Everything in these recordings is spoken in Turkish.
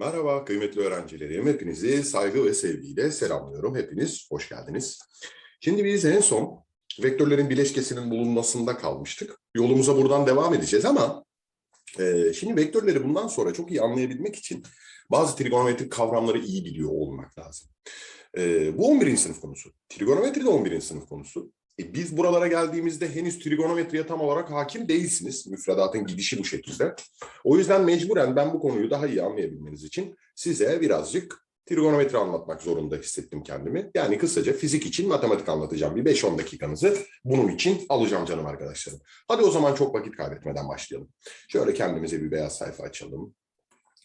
Merhaba kıymetli öğrencilerim. Hepinizi saygı ve sevgiyle selamlıyorum. Hepiniz hoş geldiniz. Şimdi biz en son vektörlerin bileşkesinin bulunmasında kalmıştık. Yolumuza buradan devam edeceğiz ama e, şimdi vektörleri bundan sonra çok iyi anlayabilmek için bazı trigonometrik kavramları iyi biliyor olmak lazım. E, bu 11. sınıf konusu. Trigonometri de 11. sınıf konusu. E, biz buralara geldiğimizde henüz trigonometriye tam olarak hakim değilsiniz. Müfredatın gidişi bu şekilde. O yüzden mecburen ben bu konuyu daha iyi anlayabilmeniz için size birazcık trigonometri anlatmak zorunda hissettim kendimi. Yani kısaca fizik için matematik anlatacağım. Bir 5-10 dakikanızı bunun için alacağım canım arkadaşlarım. Hadi o zaman çok vakit kaybetmeden başlayalım. Şöyle kendimize bir beyaz sayfa açalım.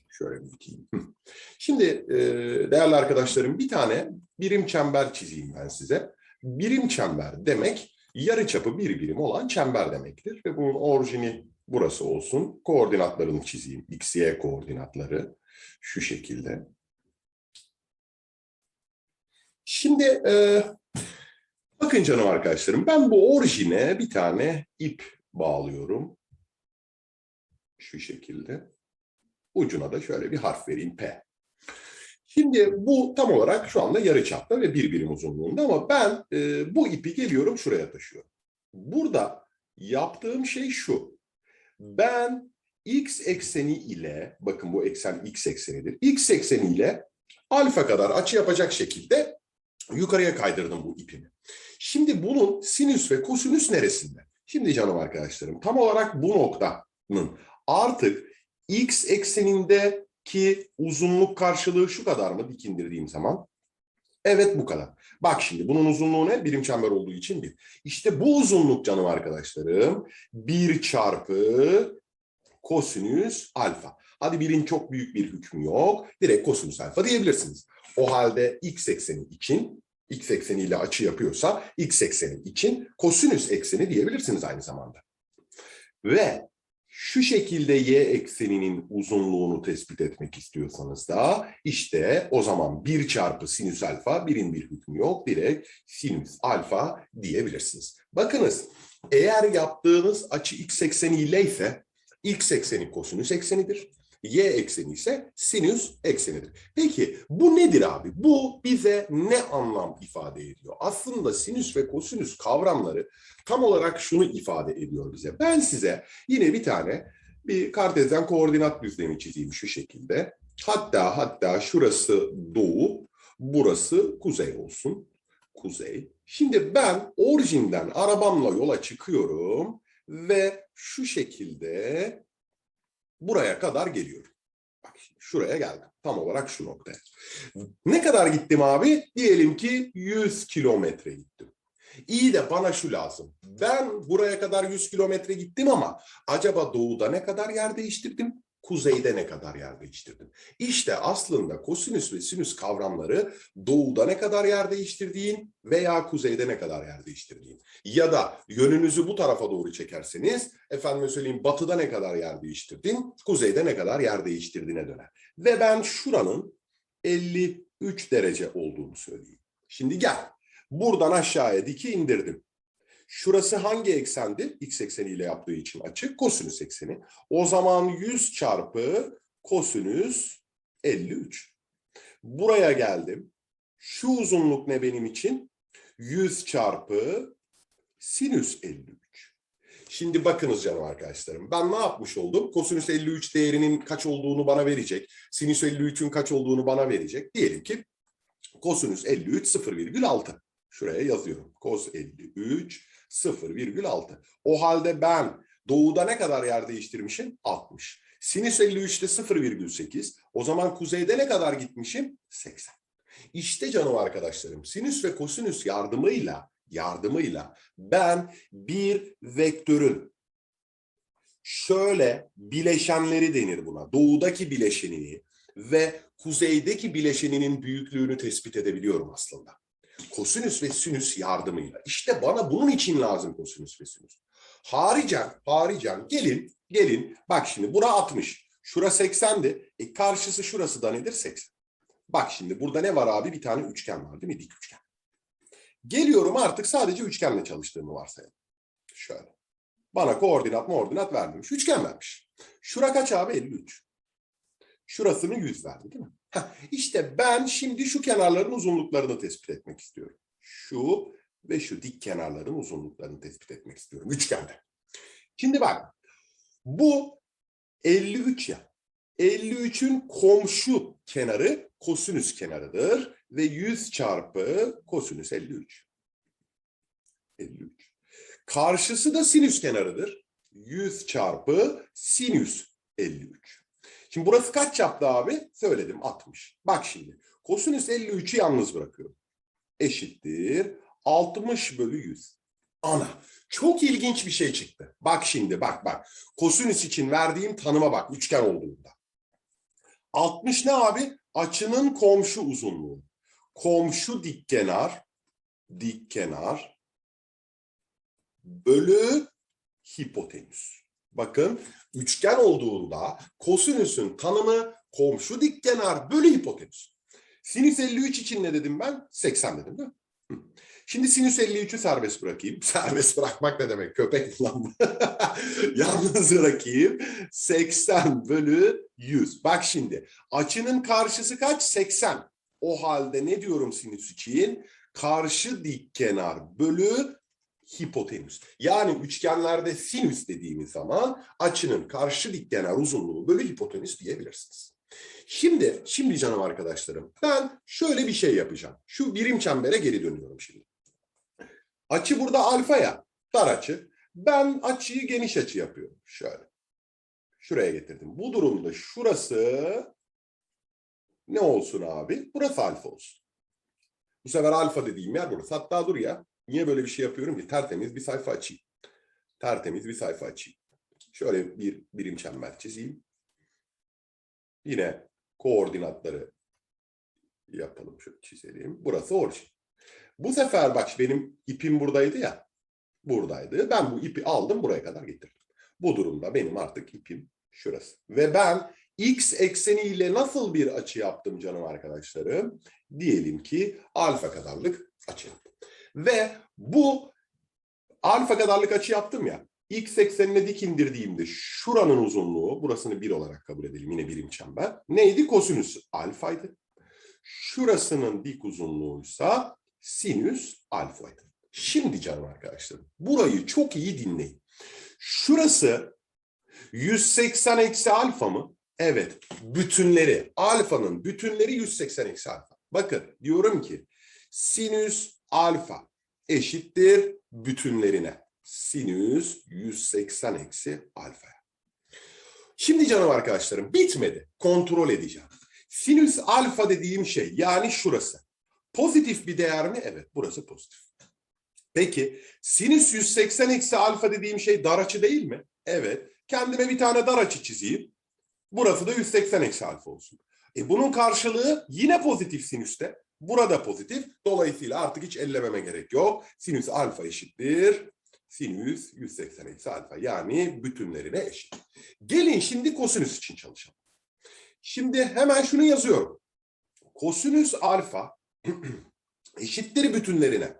Şöyle büyüteyim. Hı. Şimdi e, değerli arkadaşlarım bir tane birim çember çizeyim ben size. Birim çember demek yarıçapı bir birim olan çember demektir. Ve bunun orijini burası olsun. Koordinatlarını çizeyim. X, Y koordinatları şu şekilde. Şimdi e, bakın canım arkadaşlarım ben bu orijine bir tane ip bağlıyorum. Şu şekilde. Ucuna da şöyle bir harf vereyim P. Şimdi bu tam olarak şu anda yarıçapta ve bir birim uzunluğunda ama ben e, bu ipi geliyorum şuraya taşıyorum. Burada yaptığım şey şu. Ben x ekseni ile, bakın bu eksen x eksenidir. X ekseni ile alfa kadar açı yapacak şekilde yukarıya kaydırdım bu ipimi. Şimdi bunun sinüs ve kosinüs neresinde? Şimdi canım arkadaşlarım tam olarak bu noktanın artık x eksenindeki uzunluk karşılığı şu kadar mı dik indirdiğim zaman? Evet bu kadar. Bak şimdi bunun uzunluğu ne? Birim çember olduğu için bir. İşte bu uzunluk canım arkadaşlarım. 1 çarpı kosinüs alfa. Hadi birin çok büyük bir hükmü yok. Direkt kosinüs alfa diyebilirsiniz. O halde x ekseni için x ekseniyle açı yapıyorsa x ekseni için kosinüs ekseni diyebilirsiniz aynı zamanda. Ve şu şekilde y ekseninin uzunluğunu tespit etmek istiyorsanız da işte o zaman 1 çarpı sinüs alfa birin bir hükmü yok. Direkt sinüs alfa diyebilirsiniz. Bakınız eğer yaptığınız açı x ekseni ile ise x ekseni kosinüs eksenidir. Y ekseni ise sinüs eksenidir. Peki bu nedir abi? Bu bize ne anlam ifade ediyor? Aslında sinüs ve kosinüs kavramları tam olarak şunu ifade ediyor bize. Ben size yine bir tane bir kartezyen koordinat düzlemi çizeyim şu şekilde. Hatta hatta şurası doğu, burası kuzey olsun. Kuzey. Şimdi ben orijinden arabamla yola çıkıyorum ve şu şekilde buraya kadar geliyorum. Bak şuraya geldim. Tam olarak şu noktaya. Ne kadar gittim abi? Diyelim ki 100 kilometre gittim. İyi de bana şu lazım. Ben buraya kadar 100 kilometre gittim ama acaba doğuda ne kadar yer değiştirdim? Kuzeyde ne kadar yer değiştirdim? İşte aslında kosinüs ve sinüs kavramları doğuda ne kadar yer değiştirdiğin veya kuzeyde ne kadar yer değiştirdiğin. Ya da yönünüzü bu tarafa doğru çekerseniz efendime söyleyeyim batıda ne kadar yer değiştirdin, kuzeyde ne kadar yer değiştirdiğine döner. Ve ben şuranın 53 derece olduğunu söyleyeyim. Şimdi gel. Buradan aşağıya diki indirdim. Şurası hangi eksendi? X ekseniyle yaptığı için açık. Kosinüs ekseni. O zaman 100 çarpı kosinüs 53. Buraya geldim. Şu uzunluk ne benim için? 100 çarpı sinüs 53. Şimdi bakınız canım arkadaşlarım. Ben ne yapmış oldum? Kosinüs 53 değerinin kaç olduğunu bana verecek. Sinüs 53'ün kaç olduğunu bana verecek. Diyelim ki kosinüs 53 0,6. Şuraya yazıyorum. Kos 53 0,6. O halde ben doğuda ne kadar yer değiştirmişim? 60. Sinüs 53'te 0,8. O zaman kuzeyde ne kadar gitmişim? 80. İşte canım arkadaşlarım sinüs ve kosinüs yardımıyla yardımıyla ben bir vektörün şöyle bileşenleri denir buna. Doğudaki bileşenini ve kuzeydeki bileşeninin büyüklüğünü tespit edebiliyorum aslında kosinüs ve sinüs yardımıyla. İşte bana bunun için lazım kosinüs ve sinüs. Haricen, haricen gelin, gelin. Bak şimdi bura 60. Şura 80'di. E karşısı şurası da nedir? 80. Bak şimdi burada ne var abi? Bir tane üçgen var değil mi? Dik üçgen. Geliyorum artık sadece üçgenle çalıştığımı varsayalım. Şöyle. Bana koordinat mı ordinat vermemiş. Üçgen vermiş. Şura kaç abi? 53. Şurasını 100 verdi değil mi? Heh, işte ben şimdi şu kenarların uzunluklarını tespit etmek istiyorum. Şu ve şu dik kenarların uzunluklarını tespit etmek istiyorum üçgende. Şimdi bak bu 53 ya. 53'ün komşu kenarı kosinüs kenarıdır ve 100 çarpı kosinüs 53. 53. Karşısı da sinüs kenarıdır. 100 çarpı sinüs 53. Şimdi burası kaç yaptı abi? Söyledim 60. Bak şimdi kosinüs 53'ü yalnız bırakıyorum. Eşittir 60 bölü 100. Ana çok ilginç bir şey çıktı. Bak şimdi bak bak. Kosinüs için verdiğim tanıma bak üçgen olduğunda. 60 ne abi? Açının komşu uzunluğu. Komşu dikkenar, dikkenar bölü hipotenüs. Bakın üçgen olduğunda kosinüsün tanımı komşu dikkenar bölü hipotenüs. Sinüs 53 için ne dedim ben? 80 dedim değil mi? Şimdi sinüs 53'ü serbest bırakayım. Serbest bırakmak ne demek? Köpek lan. Yalnız bırakayım. 80 bölü 100. Bak şimdi açının karşısı kaç? 80. O halde ne diyorum sinüs için? Karşı dik kenar bölü hipotenüs. Yani üçgenlerde sinüs dediğimiz zaman açının karşı dik kenar uzunluğu bölü hipotenüs diyebilirsiniz. Şimdi, şimdi canım arkadaşlarım ben şöyle bir şey yapacağım. Şu birim çembere geri dönüyorum şimdi. Açı burada alfa ya, dar açı. Ben açıyı geniş açı yapıyorum. Şöyle. Şuraya getirdim. Bu durumda şurası ne olsun abi? Burası alfa olsun. Bu sefer alfa dediğim yer burası. Hatta dur ya. Niye böyle bir şey yapıyorum ki? Tertemiz bir sayfa açayım. Tertemiz bir sayfa açayım. Şöyle bir birim çember çizeyim. Yine koordinatları yapalım. Şöyle çizelim. Burası orijin. Bu sefer bak benim ipim buradaydı ya. Buradaydı. Ben bu ipi aldım buraya kadar getirdim. Bu durumda benim artık ipim şurası. Ve ben x ekseniyle nasıl bir açı yaptım canım arkadaşlarım? Diyelim ki alfa kadarlık açı yaptım. Ve bu alfa kadarlık açı yaptım ya. X eksenine dik indirdiğimde şuranın uzunluğu, burasını 1 olarak kabul edelim yine birim çember. Neydi? Kosinüs alfaydı. Şurasının dik uzunluğuysa sinüs alfaydı. Şimdi canım arkadaşlarım burayı çok iyi dinleyin. Şurası 180 eksi alfa mı? Evet. Bütünleri. Alfanın bütünleri 180 eksi alfa. Bakın diyorum ki sinüs alfa eşittir bütünlerine. Sinüs 180 eksi alfa. Şimdi canım arkadaşlarım bitmedi. Kontrol edeceğim. Sinüs alfa dediğim şey yani şurası. Pozitif bir değer mi? Evet burası pozitif. Peki sinüs 180 eksi alfa dediğim şey dar açı değil mi? Evet. Kendime bir tane dar açı çizeyim. Burası da 180 eksi alfa olsun. E bunun karşılığı yine pozitif sinüste. Burada pozitif. Dolayısıyla artık hiç ellememe gerek yok. Sinüs alfa eşittir. Sinüs 180 eksi alfa. Yani bütünlerine eşit. Gelin şimdi kosinüs için çalışalım. Şimdi hemen şunu yazıyorum. Kosinüs alfa eşittir bütünlerine.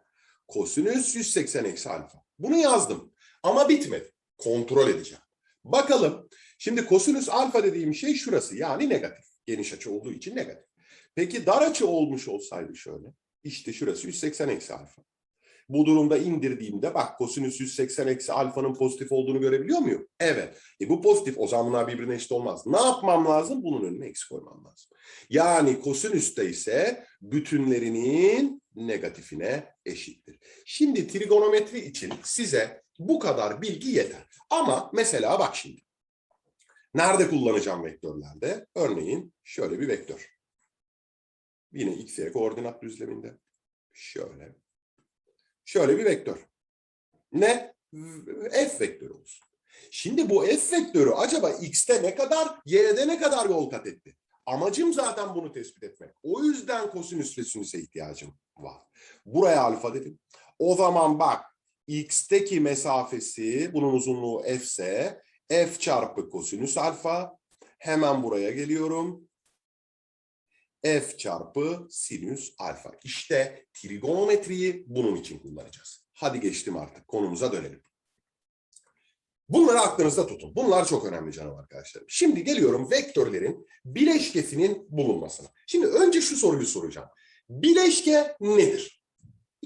Kosinüs 180 eksi alfa. Bunu yazdım. Ama bitmedi. Kontrol edeceğim. Bakalım. Şimdi kosinüs alfa dediğim şey şurası. Yani negatif. Geniş açı olduğu için negatif. Peki dar açı olmuş olsaydı şöyle. İşte şurası 180 eksi alfa. Bu durumda indirdiğimde bak kosinüs 180 eksi alfanın pozitif olduğunu görebiliyor muyum? Evet. E bu pozitif o zaman bunlar birbirine eşit olmaz. Ne yapmam lazım? Bunun önüne eksi koymam lazım. Yani kosinüste ise bütünlerinin negatifine eşittir. Şimdi trigonometri için size bu kadar bilgi yeter. Ama mesela bak şimdi. Nerede kullanacağım vektörlerde? Örneğin şöyle bir vektör. Yine x, y koordinat düzleminde. Şöyle. Şöyle bir vektör. Ne? F vektörü olsun. Şimdi bu F vektörü acaba x'te ne kadar, y'de ne kadar yol kat etti? Amacım zaten bunu tespit etmek. O yüzden kosinüs ve sinüse ihtiyacım var. Buraya alfa dedim. O zaman bak x'teki mesafesi bunun uzunluğu f ise f çarpı kosinüs alfa hemen buraya geliyorum. F çarpı sinüs alfa. İşte trigonometriyi bunun için kullanacağız. Hadi geçtim artık konumuza dönelim. Bunları aklınızda tutun. Bunlar çok önemli canım arkadaşlarım. Şimdi geliyorum vektörlerin bileşkesinin bulunmasına. Şimdi önce şu soruyu soracağım. Bileşke nedir?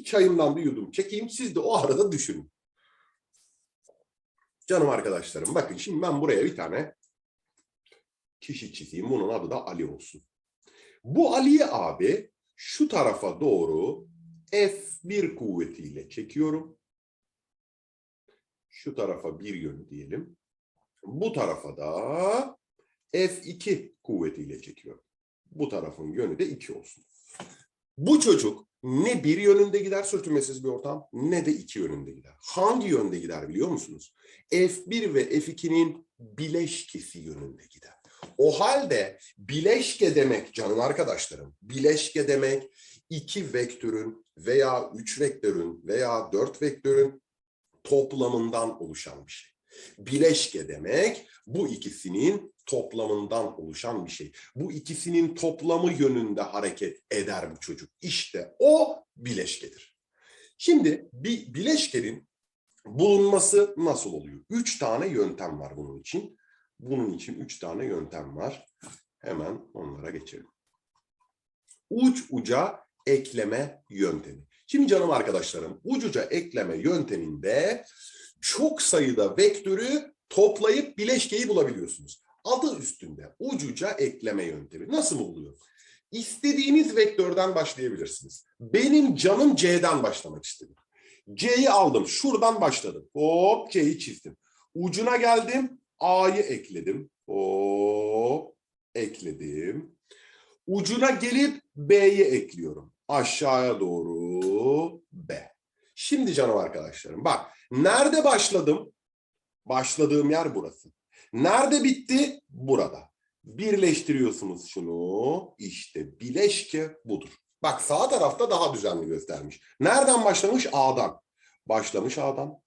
Çayımdan bir yudum çekeyim. Siz de o arada düşünün. Canım arkadaşlarım bakın şimdi ben buraya bir tane kişi çizeyim. Bunun adı da Ali olsun. Bu Ali'yi abi şu tarafa doğru F1 kuvvetiyle çekiyorum. Şu tarafa bir yön diyelim. Bu tarafa da F2 kuvvetiyle çekiyorum. Bu tarafın yönü de 2 olsun. Bu çocuk ne bir yönünde gider sürtünmesiz bir ortam ne de iki yönünde gider. Hangi yönde gider biliyor musunuz? F1 ve F2'nin bileşkesi yönünde gider. O halde bileşke demek canım arkadaşlarım, bileşke demek iki vektörün veya üç vektörün veya dört vektörün toplamından oluşan bir şey. Bileşke demek bu ikisinin toplamından oluşan bir şey. Bu ikisinin toplamı yönünde hareket eder bu çocuk. İşte o bileşkedir. Şimdi bir bileşkenin bulunması nasıl oluyor? Üç tane yöntem var bunun için. Bunun için üç tane yöntem var. Hemen onlara geçelim. Uç uca ekleme yöntemi. Şimdi canım arkadaşlarım ucuca ekleme yönteminde çok sayıda vektörü toplayıp bileşkeyi bulabiliyorsunuz. Adı üstünde ucuca ekleme yöntemi. Nasıl oluyor? İstediğiniz vektörden başlayabilirsiniz. Benim canım C'den başlamak istedim. C'yi aldım. Şuradan başladım. Hop C'yi çizdim. Ucuna geldim. A'yı ekledim. Hop ekledim. Ucuna gelip B'yi ekliyorum. Aşağıya doğru B. Şimdi canım arkadaşlarım bak nerede başladım? Başladığım yer burası. Nerede bitti? Burada. Birleştiriyorsunuz şunu. İşte bileşke budur. Bak sağ tarafta daha düzenli göstermiş. Nereden başlamış? A'dan. Başlamış A'dan.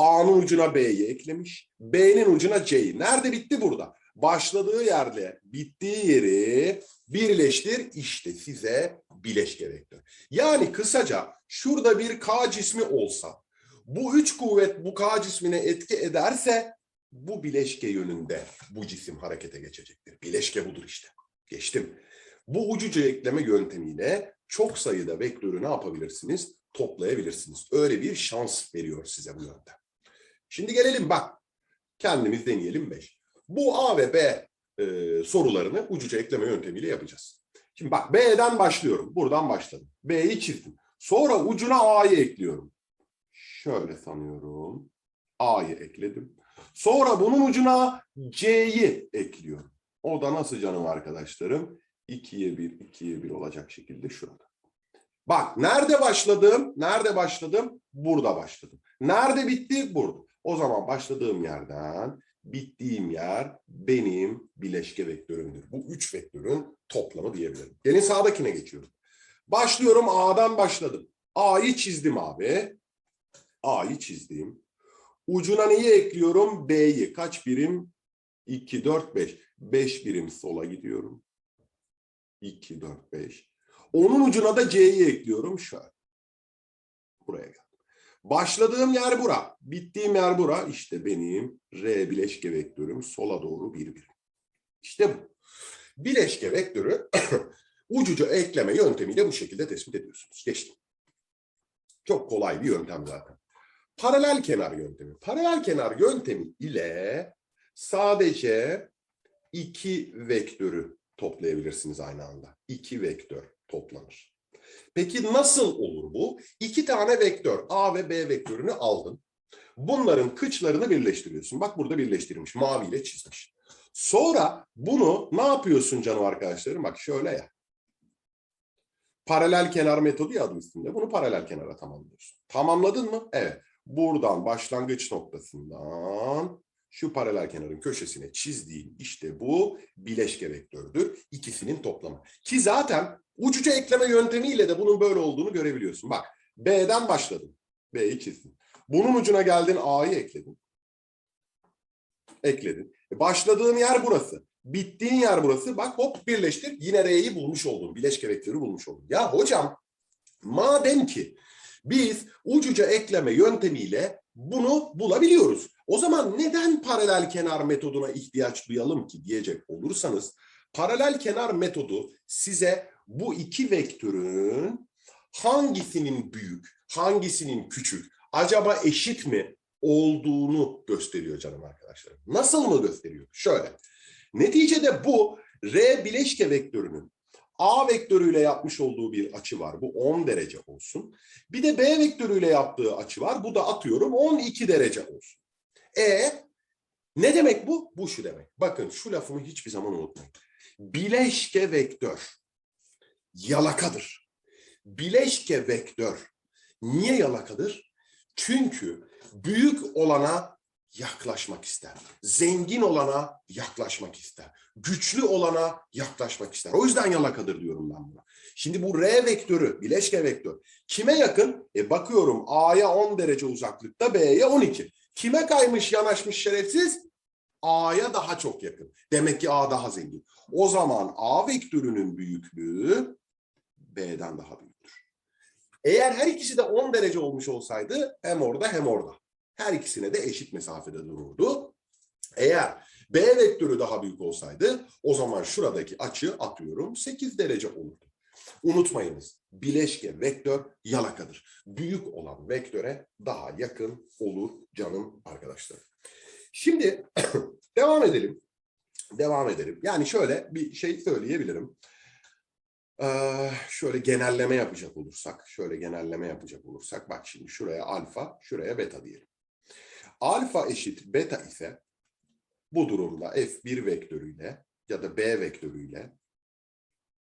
A'nın ucuna B'yi eklemiş. B'nin ucuna C'yi. Nerede bitti? Burada. Başladığı yerle bittiği yeri birleştir. İşte size bileşke vektör. Yani kısaca şurada bir K cismi olsa bu üç kuvvet bu K cismine etki ederse bu bileşke yönünde bu cisim harekete geçecektir. Bileşke budur işte. Geçtim. Bu ucuca ekleme yöntemiyle çok sayıda vektörü ne yapabilirsiniz? Toplayabilirsiniz. Öyle bir şans veriyor size bu yöntem. Şimdi gelelim bak. Kendimiz deneyelim 5. Bu A ve B e, sorularını ucuca ekleme yöntemiyle yapacağız. Şimdi bak B'den başlıyorum. Buradan başladım. B'yi çizdim. Sonra ucuna A'yı ekliyorum. Şöyle sanıyorum. A'yı ekledim. Sonra bunun ucuna C'yi ekliyorum. O da nasıl canım arkadaşlarım? 2'ye 1, 2'ye 1 olacak şekilde şurada. Bak nerede başladım? Nerede başladım? Burada başladım. Nerede bitti? Burada. O zaman başladığım yerden bittiğim yer benim bileşke vektörümdür. Bu üç vektörün toplamı diyebilirim. Gelin sağdakine geçiyorum. Başlıyorum A'dan başladım. A'yı çizdim abi. A'yı çizdim. Ucuna neyi ekliyorum? B'yi. Kaç birim? 2, 4, 5. 5 birim sola gidiyorum. 2, 4, 5. Onun ucuna da C'yi ekliyorum. Şöyle. Buraya gel. Başladığım yer bura. Bittiğim yer bura. İşte benim R bileşke vektörüm sola doğru bir birim. İşte bu. Bileşke vektörü ucuca ekleme yöntemiyle bu şekilde tespit ediyorsunuz. Geçtim. Çok kolay bir yöntem zaten. Paralel kenar yöntemi. Paralel kenar yöntemi ile sadece iki vektörü toplayabilirsiniz aynı anda. İki vektör toplanır. Peki nasıl olur bu? İki tane vektör A ve B vektörünü aldın. Bunların kıçlarını birleştiriyorsun. Bak burada birleştirmiş. Maviyle çizmiş. Sonra bunu ne yapıyorsun canım arkadaşlarım? Bak şöyle ya. Paralel kenar metodu ya adı üstünde. Bunu paralel kenara tamamlıyorsun. Tamamladın mı? Evet. Buradan başlangıç noktasından şu paralel kenarın köşesine çizdiğin işte bu bileşke vektördür. İkisinin toplamı. Ki zaten ucuca ekleme yöntemiyle de bunun böyle olduğunu görebiliyorsun. Bak B'den başladın. B'yi çizdin. Bunun ucuna geldin A'yı ekledin. Ekledin. E, Başladığın yer burası. Bittiğin yer burası. Bak hop birleştir. Yine R'yi bulmuş oldun. Bileşke vektörü bulmuş oldun. Ya hocam madem ki biz ucuca ekleme yöntemiyle bunu bulabiliyoruz. O zaman neden paralel kenar metoduna ihtiyaç duyalım ki diyecek olursanız paralel kenar metodu size bu iki vektörün hangisinin büyük, hangisinin küçük, acaba eşit mi olduğunu gösteriyor canım arkadaşlarım. Nasıl mı gösteriyor? Şöyle. Neticede bu R bileşke vektörünün A vektörüyle yapmış olduğu bir açı var. Bu 10 derece olsun. Bir de B vektörüyle yaptığı açı var. Bu da atıyorum 12 derece olsun. E ne demek bu? Bu şu demek. Bakın şu lafımı hiçbir zaman unutmayın. Bileşke vektör yalakadır. Bileşke vektör niye yalakadır? Çünkü büyük olana yaklaşmak ister. Zengin olana yaklaşmak ister. Güçlü olana yaklaşmak ister. O yüzden yalakadır diyorum ben buna. Şimdi bu R vektörü, bileşke vektör kime yakın? E bakıyorum A'ya 10 derece uzaklıkta, B'ye 12. Kime kaymış, yanaşmış şerefsiz? A'ya daha çok yakın. Demek ki A daha zengin. O zaman A vektörünün büyüklüğü B'den daha büyüktür. Eğer her ikisi de 10 derece olmuş olsaydı hem orada hem orada. Her ikisine de eşit mesafede dururdu. Eğer B vektörü daha büyük olsaydı o zaman şuradaki açı atıyorum 8 derece olurdu. Unutmayınız bileşke vektör yalakadır. Büyük olan vektöre daha yakın olur canım arkadaşlar. Şimdi devam edelim. Devam edelim. Yani şöyle bir şey söyleyebilirim. Şöyle genelleme yapacak olursak, şöyle genelleme yapacak olursak, bak şimdi şuraya alfa, şuraya beta diyelim. Alfa eşit beta ise bu durumda f1 vektörüyle ya da b vektörüyle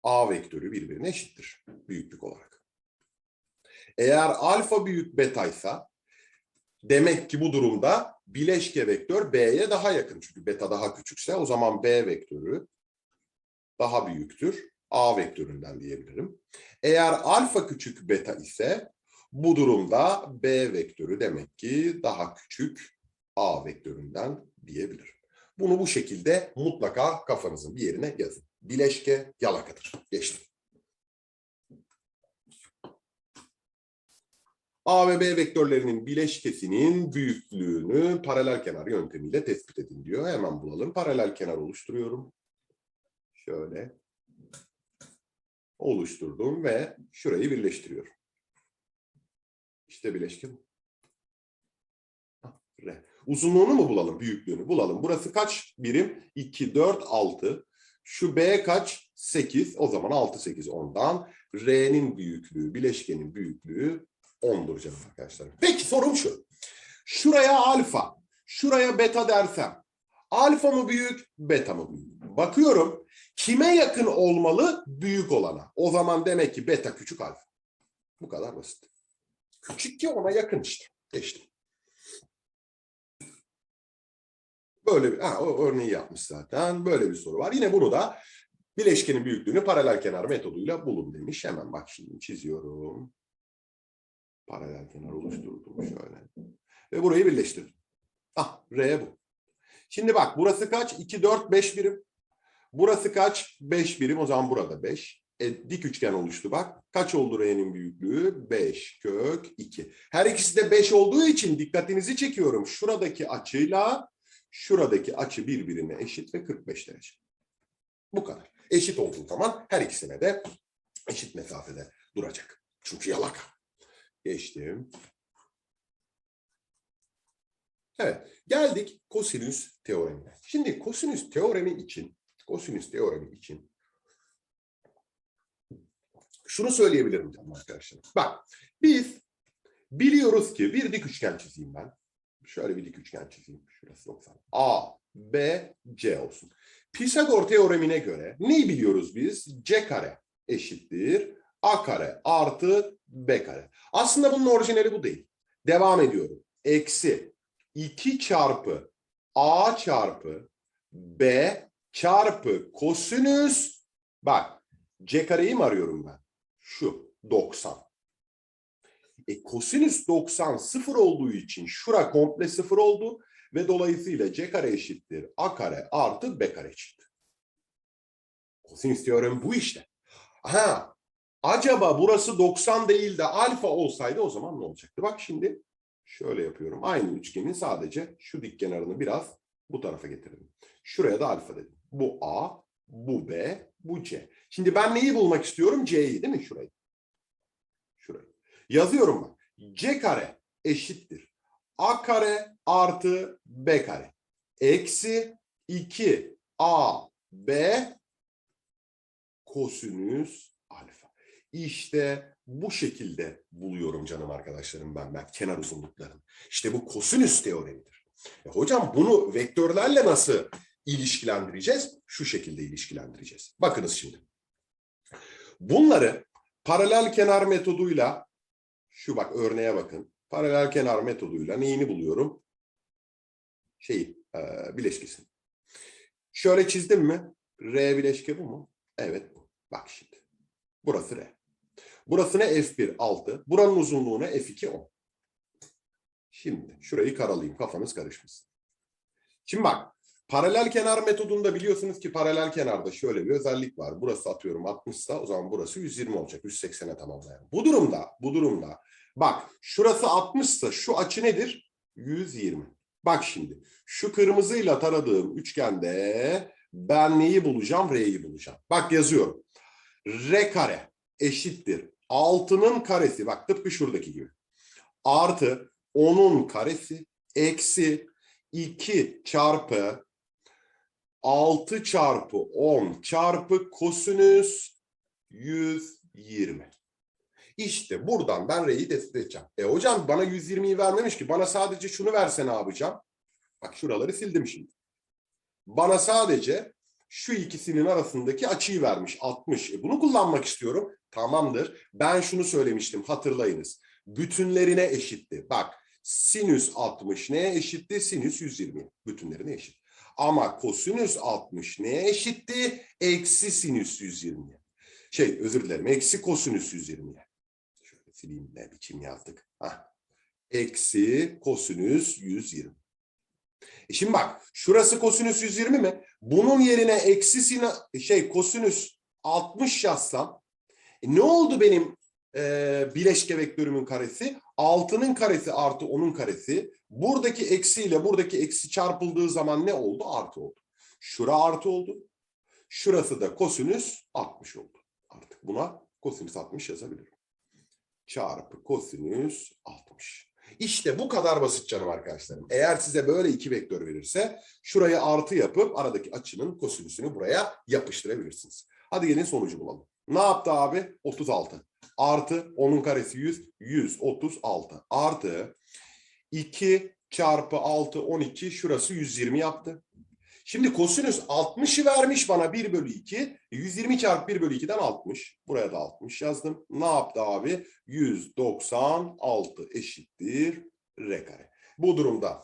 a vektörü birbirine eşittir büyüklük olarak. Eğer alfa büyük beta ise demek ki bu durumda bileşke vektör b'ye daha yakın. Çünkü beta daha küçükse o zaman b vektörü daha büyüktür. A vektöründen diyebilirim. Eğer alfa küçük beta ise bu durumda B vektörü demek ki daha küçük A vektöründen diyebilirim. Bunu bu şekilde mutlaka kafanızın bir yerine yazın. Bileşke yalakadır. Geçtim. A ve B vektörlerinin bileşkesinin büyüklüğünü paralel kenar yöntemiyle tespit edin diyor. Hemen bulalım. Paralel kenar oluşturuyorum. Şöyle oluşturdum ve şurayı birleştiriyorum. İşte bileşkin. R. Uzunluğunu mu bulalım? Büyüklüğünü bulalım. Burası kaç birim? 2, 4, 6. Şu B kaç? 8. O zaman 6, 8, 10'dan. R'nin büyüklüğü, bileşkenin büyüklüğü 10'dur canım arkadaşlar. Peki sorum şu. Şuraya alfa, şuraya beta dersem. Alfa mı büyük, beta mı büyük? Bakıyorum. Kime yakın olmalı? Büyük olana. O zaman demek ki beta küçük alfa. Bu kadar basit. Küçük ki ona yakın işte. Geçtim. Böyle bir, ha, o örneği yapmış zaten. Böyle bir soru var. Yine bunu da bileşkenin büyüklüğünü paralel kenar metoduyla bulun demiş. Hemen bak şimdi çiziyorum. Paralel kenar oluşturdum şöyle. Ve burayı birleştirdim. Ah, R bu. Şimdi bak burası kaç? 2, 4, 5 birim. Burası kaç? 5 birim. O zaman burada 5. E, dik üçgen oluştu bak. Kaç oldu R'nin büyüklüğü? 5 kök 2. Her ikisi de 5 olduğu için dikkatinizi çekiyorum. Şuradaki açıyla şuradaki açı birbirine eşit ve 45 derece. Bu kadar. Eşit olduğu zaman her ikisine de eşit mesafede duracak. Çünkü yalaka. Geçtim. Evet, geldik kosinüs teoremine. Şimdi kosinüs teoremi için, kosinüs teoremi için şunu söyleyebilirim canım arkadaşlar. Bak, biz biliyoruz ki bir dik üçgen çizeyim ben. Şöyle bir dik üçgen çizeyim. Şurası 90. A, B, C olsun. Pisagor teoremine göre neyi biliyoruz biz? C kare eşittir A kare artı B kare. Aslında bunun orijinali bu değil. Devam ediyorum. Eksi 2 çarpı A çarpı B çarpı kosinüs bak C kareyi mi arıyorum ben? Şu 90. E kosinüs 90 sıfır olduğu için şura komple sıfır oldu ve dolayısıyla C kare eşittir A kare artı B kare eşittir. Kosinüs teoremi bu işte. Ha, acaba burası 90 değil de alfa olsaydı o zaman ne olacaktı? Bak şimdi Şöyle yapıyorum. Aynı üçgenin sadece şu dik kenarını biraz bu tarafa getirdim. Şuraya da alfa dedim. Bu A, bu B, bu C. Şimdi ben neyi bulmak istiyorum? C'yi değil mi? Şurayı. Şurayı. Yazıyorum bak. C kare eşittir. A kare artı B kare. Eksi 2 A, B kosinüs alfa. İşte bu şekilde buluyorum canım arkadaşlarım ben, ben kenar uzunluklarını. İşte bu kosinüs teoremidir. E hocam bunu vektörlerle nasıl ilişkilendireceğiz? Şu şekilde ilişkilendireceğiz. Bakınız şimdi. Bunları paralel kenar metoduyla şu bak örneğe bakın. Paralel kenar metoduyla neyini buluyorum? Şeyi, e, bileşkesini. Şöyle çizdim mi? R bileşke bu mu? Evet. Bak şimdi. Burası R. Burası ne? F1 6. Buranın uzunluğu ne? F2 10. Şimdi şurayı karalayayım. Kafanız karışmasın. Şimdi bak. Paralel kenar metodunda biliyorsunuz ki paralel kenarda şöyle bir özellik var. Burası atıyorum 60 ise o zaman burası 120 olacak. 180'e tamamlayan. Bu durumda, bu durumda bak şurası 60 ise şu açı nedir? 120. Bak şimdi şu kırmızıyla taradığım üçgende ben neyi bulacağım? R'yi bulacağım. Bak yazıyorum. R kare eşittir. 6'nın karesi bak tıpkı şuradaki gibi. Artı 10'un karesi eksi 2 çarpı 6 çarpı 10 çarpı kosinüs 120. İşte buradan ben R'yi tespit edeceğim. E hocam bana 120'yi vermemiş ki. Bana sadece şunu verse ne yapacağım? Bak şuraları sildim şimdi. Bana sadece şu ikisinin arasındaki açıyı vermiş 60. E bunu kullanmak istiyorum. Tamamdır. Ben şunu söylemiştim hatırlayınız. Bütünlerine eşitti. Bak sinüs 60 neye eşitti? Sinüs 120. Bütünlerine eşit. Ama kosinüs 60 neye eşitti? Eksi sinüs 120. Şey özür dilerim. Eksi kosinüs 120'ye. Şöyle sileyim ne biçim yazdık. Hah. Eksi kosinüs 120. E şimdi bak şurası kosinüs 120 mi? Bunun yerine eksi sine, şey kosinüs 60 yazsam e ne oldu benim e, bileşke vektörümün karesi? 6'nın karesi artı 10'un karesi. Buradaki eksiyle buradaki eksi çarpıldığı zaman ne oldu? Artı oldu. Şura artı oldu. Şurası da kosinüs 60 oldu. Artık buna kosinüs 60 yazabilirim. Çarpı kosinüs 60. İşte bu kadar basit canım arkadaşlarım. Eğer size böyle iki vektör verirse şuraya artı yapıp aradaki açının kosinüsünü buraya yapıştırabilirsiniz. Hadi gelin sonucu bulalım. Ne yaptı abi? 36. Artı 10'un karesi 100. 136. Artı 2 çarpı 6 12 şurası 120 yaptı. Şimdi kosinüs 60'ı vermiş bana 1 bölü 2. 120 çarpı 1 bölü 2'den 60. Buraya da 60 yazdım. Ne yaptı abi? 196 eşittir R kare. Bu durumda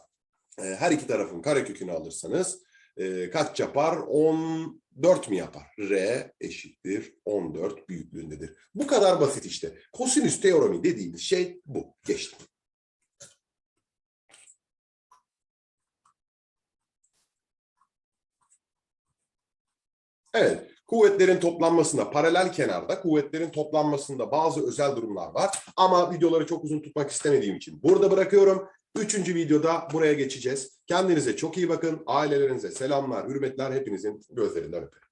e, her iki tarafın karekökünü alırsanız e, kaç yapar? 14 mi yapar? R eşittir 14 büyüklüğündedir. Bu kadar basit işte. Kosinüs teoremi dediğimiz şey bu. Geçtim. Evet, kuvvetlerin toplanmasında, paralel kenarda kuvvetlerin toplanmasında bazı özel durumlar var. Ama videoları çok uzun tutmak istemediğim için burada bırakıyorum. Üçüncü videoda buraya geçeceğiz. Kendinize çok iyi bakın. Ailelerinize selamlar, hürmetler. Hepinizin gözlerinden öperim.